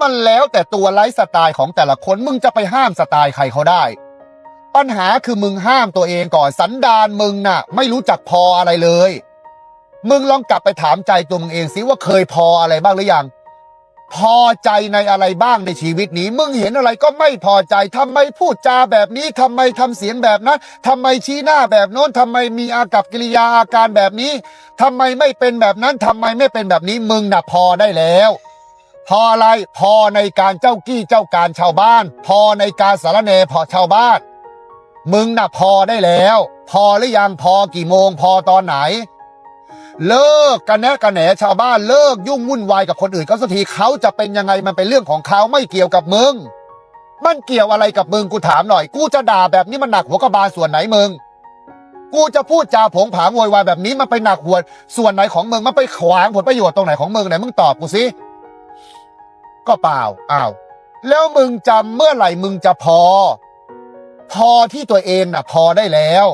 มันแล้วแต่ตัวไลฟ์สไตล์ของแต่ละคนมึงจะไปห้ามสไตล์ใครเขาได้ ปัญหาคือมึงห้ามตัวเองก่อนสันดานมึงน่ะ ไม่รู้จักพออะไรเลย มึงลองกลับไปถามใจตัวมึงเองสิว่าเคยพออะไรบ้างหรือยัง พอใจในอะไรบ้างในชีวิตนี้ มึงเห็นอะไรก็ไม่พอใจทำไมพูดจาแบบนี้ทำไมทำเสียงแบบนั้นทำไมชี้หน้าแบบโน้นทำไมมีอากับกิริยาอาการแบบนี้ทำไมไม่เป็นแบบนั้นทำไมไม่เป็นแบบนี้มึงน่ะพอได้แล้ว พออะไรพอในการเจ้ากี้เจ้าการชาวบ้าน พอในการสารเนพอชาวบ้าน มึงน่ะพอได้แล้ว พอหรือยังพอกี่โมงพอตอนไหน เลิกกันแนะกันแหนชาวบ้านเลิกยุ่งวุ่นวายกับคนอื่นเขาสักทีเขาจะเป็นยังไงมันเป็นเรื่องของเขาไม่เกี่ยวกับมึงมันเกี่ยวอะไรกับมึงกูถามหน่อย กูจะด่าแบบนี้มันหนักหัวกระบาลส่วนไหนมึงกูจะพูดจาผงผางโวยวายแบบนี้มันไปหนักหัวส่วนไหนของมึงมันไปขวางผลประโยชน์ตรงไหนของมึงไหนมึงตอบกูสิ ก็เปล่าอ้าวแล้วมึงจำเมื่อไหร่มึงจะพอ พอที่ตัวเองน่ะ พอได้แล้ว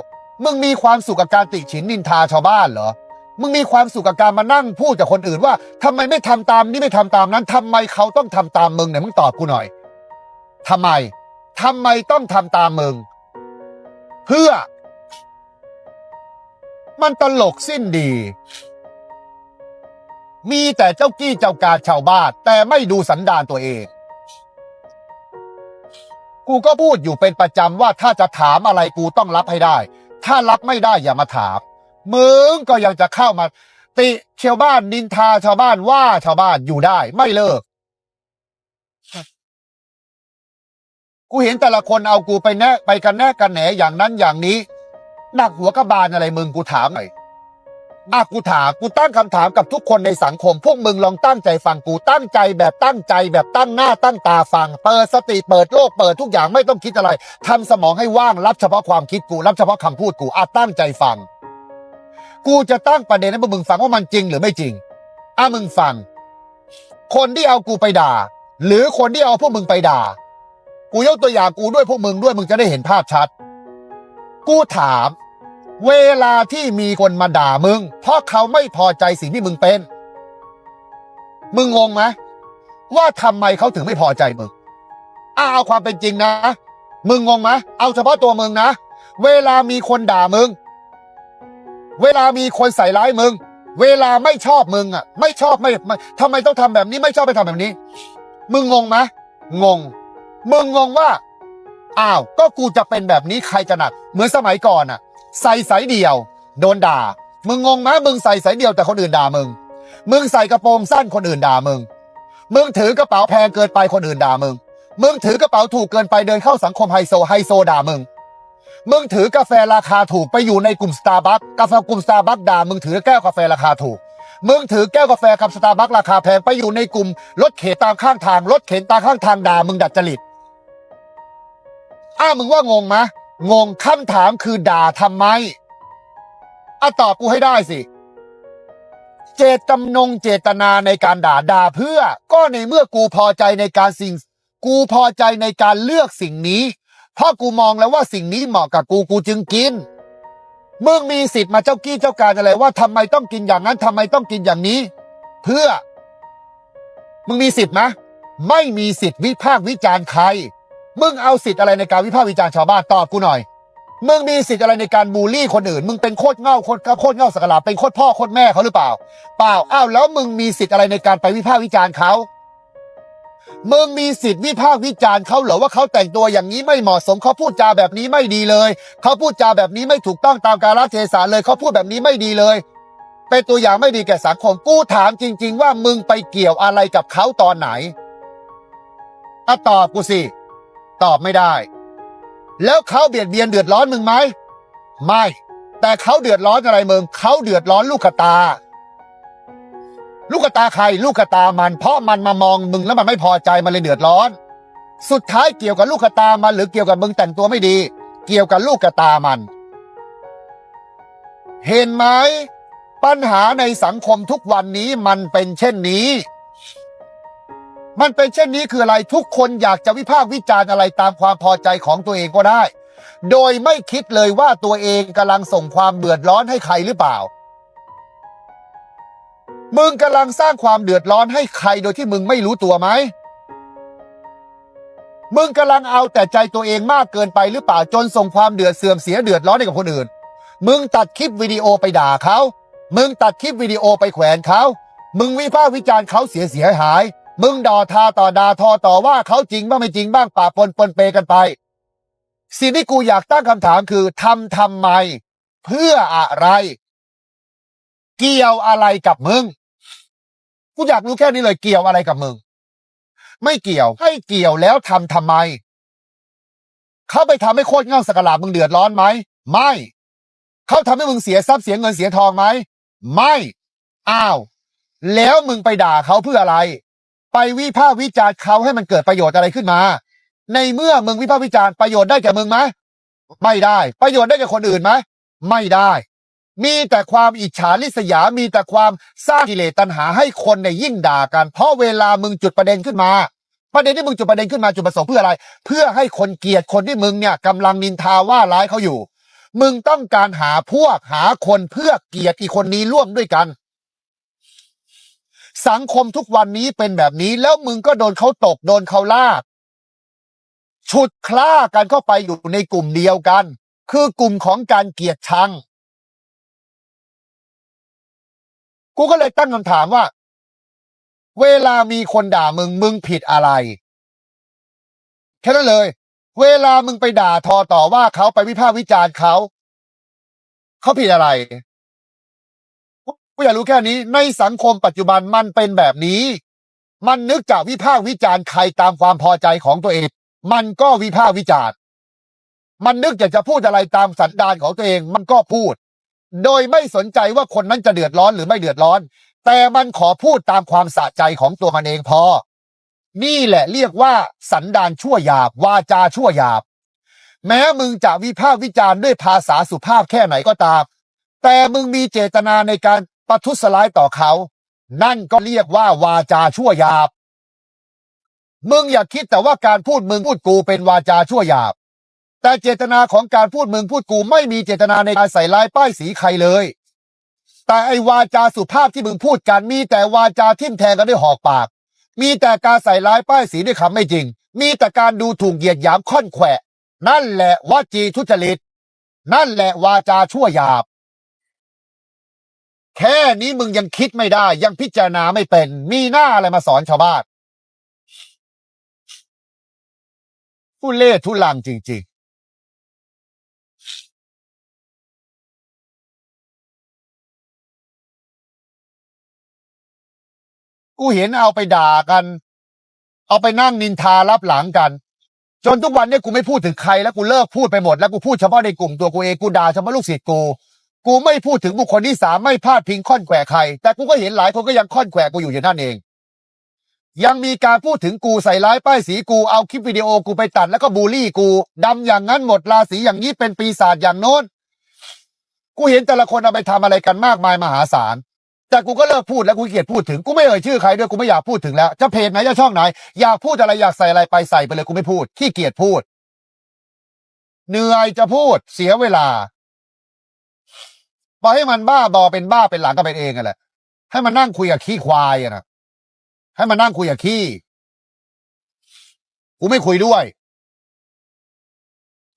มึงมีความสุขกับการติฉินนินทาชาวบ้านเหรอมึงมีความสุขกับการมานั่งพูดกับคนอื่นว่าทำไมไม่ทำตามนี่ไม่ทำตามนั้นทำไมเขาต้องทำตามมึงเนี่ยมึงตอบกูหน่อยทำไมทำไมต้องทำตามมึง เพื่อ มันตลกสิ้นดี มีแต่เจ้ากี้เจ้าการชาวบ้านแต่ไม่ดูสันดานตัวเอง กูก็พูดอยู่เป็นประจำว่าถ้าจะถามอะไรกูต้องรับให้ได้ ถ้ารับไม่ได้อย่ามาถาม มึงก็ยังจะเข้ามา ติชาวบ้านนินทาชาวบ้านว่าชาวบ้านอยู่ได้ ไม่เลิก กูเห็นแต่ละคนเอากูไปแนะไปกันแน่กันแหนอย่างนั้นอย่างนี้หนักหัวกระบาลอะไรมึงกูถามหน่อย อะกูถามกูตั้งคำถามกับทุกคนในสังคม พวกมึงลองตั้งใจฟังกูตั้งใจแบบตั้งใจแบบตั้งหน้าตั้งตาฟัง เปิดสติเปิดโลกเปิดทุกอย่างไม่ต้องคิดอะไรทำสมองให้ว่างรับเฉพาะความคิดกูรับเฉพาะคำพูดกูอะตั้งใจฟัง กูจะตั้งประเด็นให้พวกมึงฟังว่ามันจริงหรือไม่จริงอะมึงฟัง คนที่เอากูไปด่า หรือคนที่เอาพวกมึงไปด่า กูยกตัวอย่างกูด้วยพวกมึงด้วยมึงจะได้เห็นภาพชัด กูถาม เวลาที่มีคนมาด่ามึง เพราะเขาไม่พอใจสิ่งที่มึงเป็น มึงงงไหมว่าทำไมเขาถึงไม่พอใจมึงอะเอาความเป็นจริงนะ มึงงงไหมเอาเฉพาะตัวมึงนะ เวลามีคนด่ามึง เวลามีคนใส่ร้ายมึง เวลาไม่ชอบมึงอะ ไม่ชอบไม่ไม่ทำไมต้องทำแบบนี้ไม่ชอบไปทำแบบนี้ มึงงงไหมงง มึงงงว่า อ้าว ก็กูจะเป็นแบบนี้ใครจะหนัก เหมือนสมัยก่อนอะ ใส่สายเดี่ยว โดนด่า มึงงงไหมมึงใส่สายเดี่ยวแต่คนอื่นด่ามึง มึงใส่กระโปรงสั้นคนอื่นด่ามึง มึงถือกระเป๋าแพงเกินไปคนอื่นด่ามึง มึงถือกระเป๋าถูกเกินไปเดินเข้าสังคมไฮโซไฮโซด่ามึง มึงถือกาแฟราคาถูกไปอยู่ในกลุ่มสตาร์บัคกาแฟกลุ่มสตาร์บัคด่ามึงถือแก้วกาแฟราคาถูกมึงถือแก้วกาแฟกับสตาร์บัคราคาแพงไปอยู่ในกลุ่มรถเข็นตามข้างทางรถเข็นตามข้างทางด่ามึงดัดจริตอ้ามึงว่างงไหม งงคำถามคือด่าทำไมอะตอบกูให้ได้สิ เจตจำนงเจตนาในการด่าด่าเพื่อ ก็ในเมื่อกูพอใจในการสิ่ง กูพอใจในการเลือกสิ่งนี้ เพราะกูมองแล้วว่าสิ่งนี้เหมาะกับกูกูจึงกินมึงมีสิทธิ์มาเจ้ากี้เจ้าการอะไรว่าทำไมต้องกินอย่างนั้นทำไมต้องกินอย่างนี้ เพื่อ มึงมีสิทธิ์ไหมไม่มีสิทธิ์วิพากษ์วิจารณ์ใคร มึงเอาสิทธิ์อะไรในการวิพากษ์วิจารณ์ชาวบ้านตอบกูหน่อย มึงมีสิทธิ์อะไรในการบูลลี่คนอื่น มึงเป็นโคตรเง่าโคตรโคตรเง่าสกลาเป็นโคตรพ่อโคตรแม่เขาหรือเปล่า เปล่าอ้าวแล้วมึงมีสิทธิ์อะไรในการไปวิพากษ์วิจารณ์เขามึงมีสิทธิ์วิพากษ์วิจารณ์เขาเหรอว่าเขาแต่งตัวอย่างนี้ไม่เหมาะสมเขาพูดจาแบบนี้ไม่ดีเลย เขาพูดจาแบบนี้ไม่ถูกต้องตามกาลเทศะเลยเขาพูดแบบนี้ไม่ดีเลย เป็นตัวอย่างไม่ดีแก่สังคมกูถามจริง ๆ ว่ามึงไปเกี่ยวอะไรกับเขาตอนไหนอะตอบกูสิ ตอบไม่ได้ แล้วเขาเบียดเบียนเดือดร้อนมึงไหม ไม่ แต่เขาเดือดร้อนอะไรมึงเขาเดือดร้อนลูกกระตา ลูกกระตาใคร ลูกกระตามัน เพราะมันมามองมึงแล้วมันไม่พอใจมันเลยเดือดร้อน สุดท้ายเกี่ยวกับลูกกระตามันหรือเกี่ยวกับมึงแต่งตัวไม่ดี เกี่ยวกับลูกกระตามัน เห็นไหมปัญหาในสังคมทุกวันนี้มันเป็นเช่นนี้ มันเป็นเช่นนี้คืออะไรทุกคนอยากจะวิพากษ์วิจารณ์อะไรตามความพอใจของตัวเองก็ได้ โดยไม่คิดเลยว่าตัวเองกำลังส่งความเดือดร้อนให้ใครหรือเปล่า มึงกำลังสร้างความเดือดร้อนให้ใครโดยที่มึงไม่รู้ตัวไหมมึงกำลังเอาแต่ใจตัวเองมากเกินไปหรือเปล่าจนส่งความเดือดเสื่อมเสียเดือดร้อนให้กับคนอื่น มึงตัดคลิปวิดีโอไปด่าเขา มึงตัดคลิปวิดีโอไปแขวนเขา มึงวิพากษ์วิจารณ์เขาเสียเสียหาย มึงด่าทาต่อดาทอต่อว่าเขาจริงบ้างไม่จริงบ้างป่าปนปนเปกันไป สิ่งที่กูอยากตั้งคำถามคือทำทำไม เพื่ออะไร เกี่ยวอะไรกับมึง กูอยากรู้แค่นี้เลยเกี่ยวอะไรกับมึง ไม่เกี่ยวให้เกี่ยวแล้วทำทำไม เขาไปทำให้โคตรเง่าสกลาบมึงเดือดร้อนไหม ไม่ เขาทำให้มึงเสียทรัพย์เสียเงินเสียทองไหม ไม่ อ้าว แล้วมึงไปด่าเขาเพื่ออะไร ไปวิพากษ์วิจารณ์เขาให้มันเกิดประโยชน์อะไรขึ้นมา ในเมื่อมึงวิพากษ์วิจารณ์ประโยชน์ได้แก่มึงไหมไม่ได้ ประโยชน์ได้แก่คนอื่นไหมไม่ได้ มีแต่ความอิจฉาริษยา มีแต่ความสร้างกิเลสตัณหาให้คนในยยิ่งด่ากัน เพราะเวลามึงจุดประเด็นขึ้นมา ประเด็นที่มึงจุดประเด็นขึ้นมาจุดประสงค์เพื่ออะไร เพื่อให้คนเกลียดคนที่มึงเนี่ยกำลังนินทาว่าร้ายเขาอยู่ มึงต้องการหาพวกหาคนเพื่อเกลียดอีกคนนี้ร่วมด้วยกัน สังคมทุกวันนี้เป็นแบบนี้ แล้วมึงก็โดนเขาตกโดนเขาลาก ฉุดคล้ากันเข้าไปอยู่ในกลุ่มเดียวกัน คือกลุ่มของการเกลียดชัง กูก็เลยตั้งคำถามว่า เวลามีคนด่ามึงมึงผิดอะไรแค่นั้นเลย เวลามึงไปด่าทอต่อว่าเขาไปวิพากษ์วิจารณ์เขา เขาผิดอะไร กูอยากรู้แค่นี้ในสังคมปัจจุบันมันเป็นแบบนี้ มันนึกจะวิพากษ์วิจารณ์ใครตามความพอใจของตัวเอง มันก็วิพากษ์วิจารณ์มันนึกอยากจะพูดอะไรตามสันดานของตัวเองมันก็พูด โดยไม่สนใจว่าคนนั้นจะเดือดร้อนหรือไม่เดือดร้อน แต่มันขอพูดตามความสะใจของตัวมันเองพอ นี่แหละเรียกว่า สันดานชั่วหยาบ วาจาชั่วหยาบ แม้มึงจะวิพากษ์วิจารณ์ด้วยภาษาสุภาพแค่ไหนก็ตาม แต่มึงมีเจตนาในการ ประทุษร้ายต่อเขา นั่นก็เรียกว่าวาจาชั่วหยาบ มึงอย่าคิดแต่ว่าการพูดมึงพูดกูเป็นวาจาชั่วหยาบ แต่เจตนาของการพูดมึงพูดกูไม่มีเจตนาในการใส่ร้ายป้ายสีใครเลย แต่ไอวาจาสุภาพที่มึงพูดกันมีแต่วาจาทิ่มแทงกันด้วยหอกปาก มีแต่การใส่ร้ายป้ายสีด้วยคำไม่จริง มีแต่การดูถูกเหยียดหยามค่อนแขวะ นั่นแหละวจีทุจริต นั่นแหละวาจาชั่วหยาบ แค่นี้มึงยังคิดไม่ได้ ยังพิจารณาไม่เป็น มีหน้าอะไรมาสอนชาวบ้านผู้เล่ทุลังจริง ๆ กูเห็นเอาไปด่ากัน เอาไปนั่งนินทารับหลังกัน จนทุกวันนี้กูไม่พูดถึงใครแล้วกูเลิกพูดไปหมดแล้วกูพูดเฉพาะในกลุ่มตัวกูเองกูด่าเฉพาะลูกศิษย์กู กูไม่พูดถึงบุคคลที่สามไม่พลาดพิงค่อนแขวะใคร แต่กูก็เห็นหลายคนก็ยังค่อนแขวกูอยู่อย่างนั้นเอง ยังมีการพูดถึงกูใส่ร้ายป้ายสีกูเอาคลิปวิดีโอกูไปตัดแล้วก็บูลลี่กูดำอย่างนั้นหมดราศีอย่างนี้เป็นปีศาจอย่างโน้น กูเห็นแต่ละคนเอาไปทำอะไรกันมากมายมหาศาลแต่กูก็เลิกพูดแล้วกูเกียจพูดถึงกูไม่เอ่ยชื่อใครด้วยกูไม่อยากพูดถึงแล้ว จะเพจไหนจะช่องไหน อยากพูดอะไรอยากใส่อะไรไปใส่ไปเลยกูไม่พูดขี้เกียจพูด เหนื่อยจะพูดเสียเวลา ปล่อยให้มันบ้าบอเป็นบ้าเป็นหลังก็เป็นเองกันแหละให้มันนั่งคุยกับขี้ควายอะนะให้มันนั่งคุยกับขี้กูไม่คุยด้วย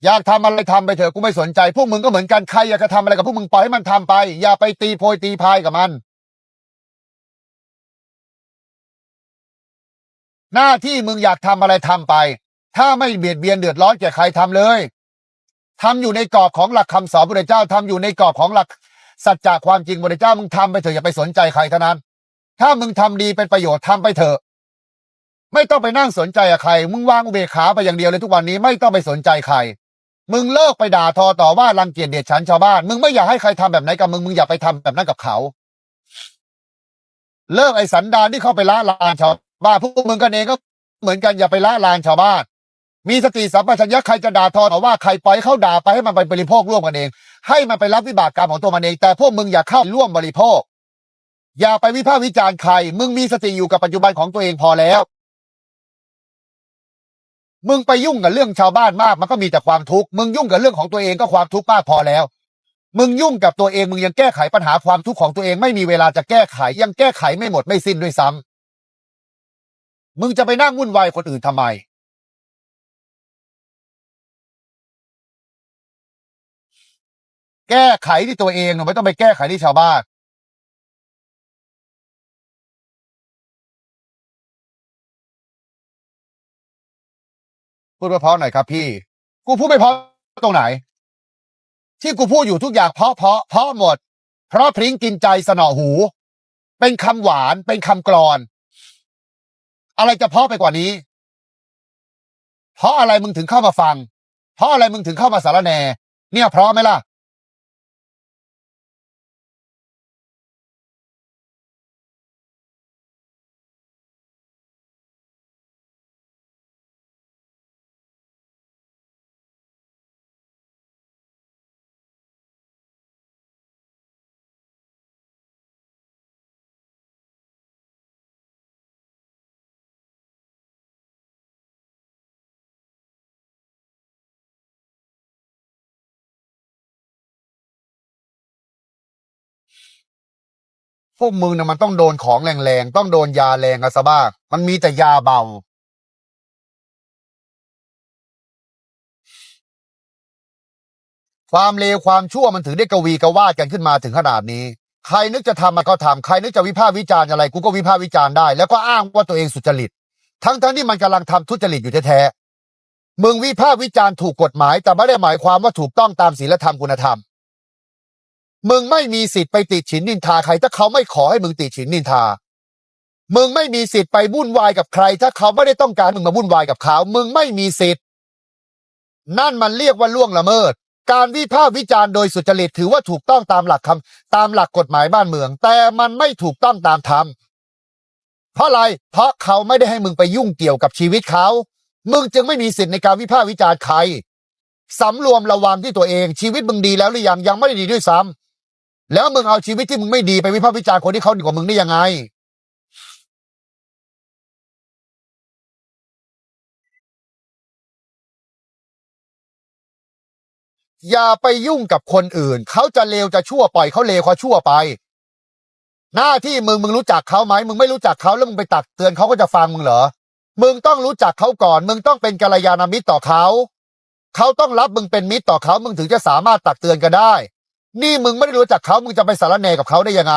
อยากทำอะไรทำไปเถอะกูไม่สนใจ พวกมึงก็เหมือนกันใครอยากจะทำอะไรกับพวกมึงปล่อยให้มันทำไป อย่าไปตีโพยตีพายกับมัน หน้าที่มึงอยากทำอะไรทำไป ถ้าไม่เบียดเบียนเดือดร้อนแก่ใครทำเลยทำอยู่ในกรอบของหลักคำสอนพระเจ้าทำอยู่ในกรอบของหลัก สัจจะความจริงพระเจ้ามึงทำไปเถอะอย่าไปสนใจใครเท่านั้น ถ้ามึงทำดีเป็นประโยชน์ทำไปเถอะ ไม่ต้องไปนั่งสนใจใคร มึงวางอุเบกขาไปอย่างเดียวเลยทุกวันนี้ไม่ต้องไปสนใจใคร มึงเลิกไปด่าทอต่อว่ารังเกียจเดียดฉันชาวบ้าน มึงไม่อยากให้ใครทำแบบไหนกับมึงมึงอย่าไปทำแบบนั้นกับเขา เลิกไอ้สันดานที่เข้าไปละลานชาวบ้านพวกมึงกันเองก็เหมือนกันอย่าไปละลานชาวบ้าน มีสติสัมปชัญญะใครจะด่าทอต่อว่าใครปล่อยให้เขาด่าไปให้มันไปบริโภคร่วมกันเอง ให้มันไปรับวิบากกรรมของตัวมันเอง แต่พวกมึงอย่าเข้าร่วมบริโภค อย่าไปวิพากษ์วิจารณ์ใคร มึงมีสติอยู่กับปัจจุบันของตัวเองพอแล้ว มึงไปยุ่งกับเรื่องชาวบ้านมากมันก็มีแต่ความทุกข์มึงยุ่งกับเรื่องของตัวเองก็ความทุกข์มากพอแล้ว มึงยุ่งกับตัวเองมึงยังแก้ไขปัญหาความทุกข์ของตัวเองไม่มีเวลาจะแก้ไขยังแก้ไขไม่หมดไม่สิ้นด้วยซ้ำมึงจะไปนั่งวุ่นวายคนอื่นทำไม แก้ไขที่ตัวเองหนูไม่ต้องไปแก้ไขที่ชาวบ้านพูดเพราะๆหน่อยครับพี่ กูพูดไม่เพราะตรงไหน ที่กูพูดอยู่ทุกอย่างเพราะเพราะเพราะหมด เพราะพริ้งกินใจสนอหู เป็นคำหวานเป็นคำกรอน อะไรจะเพราะไปกว่านี้ เพราะอะไรมึงถึงเข้ามาฟัง เพราะอะไรมึงถึงเข้ามาสารแนเนี่ยเพราะไหมล่ะ พวกมึงนะมันต้องโดนของแรงๆ ต้องโดนยาแรงกันซะบ้าง มันมีแต่ยาเบา ความเลวความชั่วมันถึงได้กวีกวาดกันขึ้นมาถึงขนาดนี้ ใครนึกจะทำมันก็ทำใครนึกจะวิพากษ์วิจารณ์อะไรกูก็วิพากษ์วิจารณ์ได้ แล้วก็อ้างว่าตัวเองสุจริต ทั้งทั้งๆที่มันกำลังทำทุจริตอยู่แท้ๆมึงวิพากษ์วิจารณ์ถูกกฎหมาย แต่ไม่ได้หมายความว่าถูกต้องตามศีลธรรมคุณธรรม มึงไม่มีสิทธิ์ไปติฉินนินทาใคร ถ้าเขาไม่ขอให้มึงติฉินนินทา มึงไม่มีสิทธิ์ไปวุ่นวายกับใคร ถ้าเขาไม่ได้ต้องการมึงมาวุ่นวายกับเขา มึงไม่มีสิทธิ์ นั่นมันเรียกว่าล่วงละเมิด การวิพากษ์วิจารณ์โดยสุจริตถือว่าถูกต้องตามหลักคำตามหลักกฎหมายบ้านเมือง แต่มันไม่ถูกต้องตามธรรมเพราะอะไร เพราะเขาไม่ได้ให้มึงไปยุ่งเกี่ยวกับชีวิตเขา มึงจึงไม่มีสิทธิ์ในการวิพากษ์วิจารณ์ใครสำรวมระวังที่ตัวเอง ชีวิตมึงดีแล้วหรือยังยังไม่ได้ดีด้วยซ้ำ แล้วมึงเอาชีวิตที่มึงไม่ดีไปวิพากษ์วิจารณ์คนที่เขาดีกว่ามึงได้ยังไง อย่าไปยุ่งกับคนอื่น เขาจะเลวจะชั่วปล่อยเขาเลวเขาชั่วไป หน้าที่มึงมึงรู้จักเขาไหมมึงไม่รู้จักเขาแล้วมึงไปตักเตือนเขาก็จะฟังมึงเหรอมึงต้องรู้จักเขาก่อน มึงต้องเป็นกัลยาณมิตรต่อเขา เขาต้องรับมึงเป็นมิตรต่อเขา มึงถึงจะสามารถตักเตือนกันได้ นี่มึงไม่ได้รู้จักเขามึงจะไปสารแหนกับเขาได้ยังไง